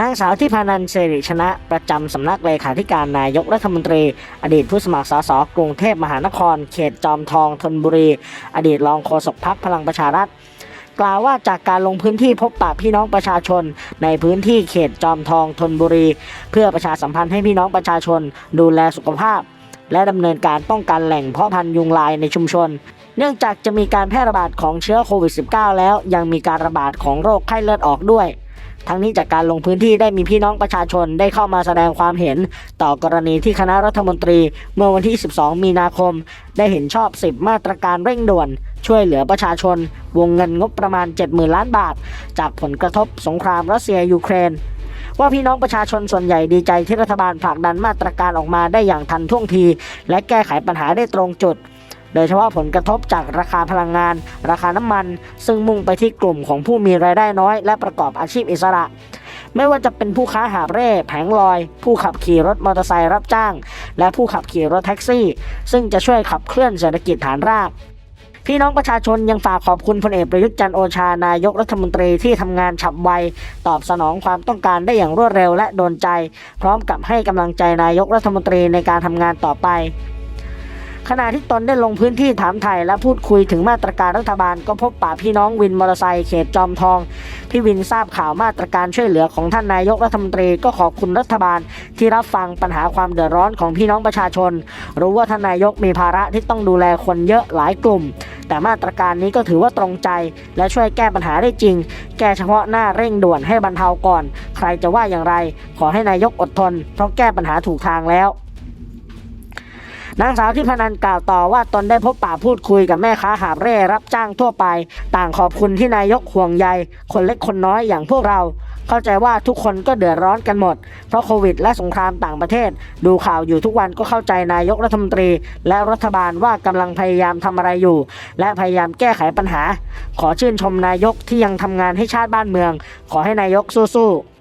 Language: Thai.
นางสาวที่พานันเสริชนะประจำสำนักเลขาธิการนายกรัฐมนตรี อดีตผู้สมัครสสกรุงเทพมหานคร เขตจอมทองธนบุรี อดีตรองโฆษกพักพลังประชารัฐกล่าวว่าจากการลงพื้นที่พบปะพี่น้องประชาชน ในพื้นที่เขตจอมทองธนบุรี เพื่อประชาสัมพันธ์ให้พี่น้องประชาชน ดูแลสุขภาพ และดำเนินการป้องกันแหล่งเพาะพันธุ์ยุงลายในชุมชน เนื่องจากจะมีการแพร่ระบาดของเชื้อโควิด -19 แล้วยังมีการระบาดของโรคไข้เลือดออกด้วย ทั้งนี้จากการลงพื้นที่ได้มีพี่น้องประชาชนได้เข้ามาแสดงความเห็น ต่อกรณีที่คณะรัฐมนตรีเมื่อวันที่ 12 มีนาคม ได้เห็นชอบ 10 มาตรการเร่งด่วน ช่วยเหลือประชาชน วงเงินงบประมาณ 70,000 ล้านบาท จากผลกระทบสงครามรัสเซียยูเครน ว่าพี่น้องประชาชนส่วนใหญ่ดีใจที่รัฐบาลผลักดันมาตรการออกมาได้อย่างทันท่วงที และแก้ไขปัญหาได้ตรงจุด โดยเฉพาะผลกระทบจากราคาพลังงาน ราคาน้ำมัน ซึ่งมุ่งไปที่กลุ่มของผู้มีรายได้น้อย และประกอบอาชีพอิสระ ไม่ว่าจะเป็นผู้ค้าหาบเร่ แผงลอย ผู้ขับขี่รถมอเตอร์ไซค์รับจ้าง และผู้ขับขี่รถแท็กซี่ ซึ่งจะช่วยขับเคลื่อนเศรษฐกิจฐานรากพี่น้องประชาชนยังฝากขอบคุณพลเอกประยุทธ์จันโอชานายกรัฐมนตรีที่ทำงานฉับไว ตอบสนองความต้องการได้อย่างรวดเร็วและโดนใจ พร้อมกับให้กำลังใจนายกรัฐมนตรีในการทำงานต่อไป ขณะที่ตนได้ลงพื้นที่ถามไทยและพูดคุยถึงมาตรการรัฐบาลก็พบปะพี่น้องวินมอเตอร์ไซค์เขตจอมทอง พี่วินทราบข่าวมาตรการช่วยเหลือของท่านนายกรัฐมนตรีก็ขอบคุณรัฐบาล ที่รับฟังปัญหาความเดือดร้อนของพี่น้องประชาชน รู้ว่าท่านนายกมีภาระที่ต้องดูแลคนเยอะหลายกลุ่ม แต่มาตรการนี้ก็ถือว่าตรงใจ และช่วยแก้ปัญหาได้จริง แก้เฉพาะหน้าเร่งด่วนให้บรรเทาก่อน ใครจะว่าอย่างไร ขอให้นายกอดทน เพราะแก้ปัญหาถูกทางแล้ว นางสาวที่พนันกล่าวต่อว่าตนได้พบปะพูดคุยกับแม่ค้าหาบเร่รับจ้างทั่วไป ต่างขอบคุณที่นายกห่วงใย คนเล็กคนน้อยอย่างพวกเรา เข้าใจว่าทุกคนก็เดือดร้อนกันหมด เพราะโควิดและสงครามต่างประเทศ ดูข่าวอยู่ทุกวันก็เข้าใจนายกรัฐมนตรี และรัฐบาลว่ากำลังพยายามทำอะไรอยู่ และพยายามแก้ไขปัญหา ขอชื่นชมนายกที่ยังทำงานให้ชาติบ้านเมือง ขอให้นายกสู้ๆ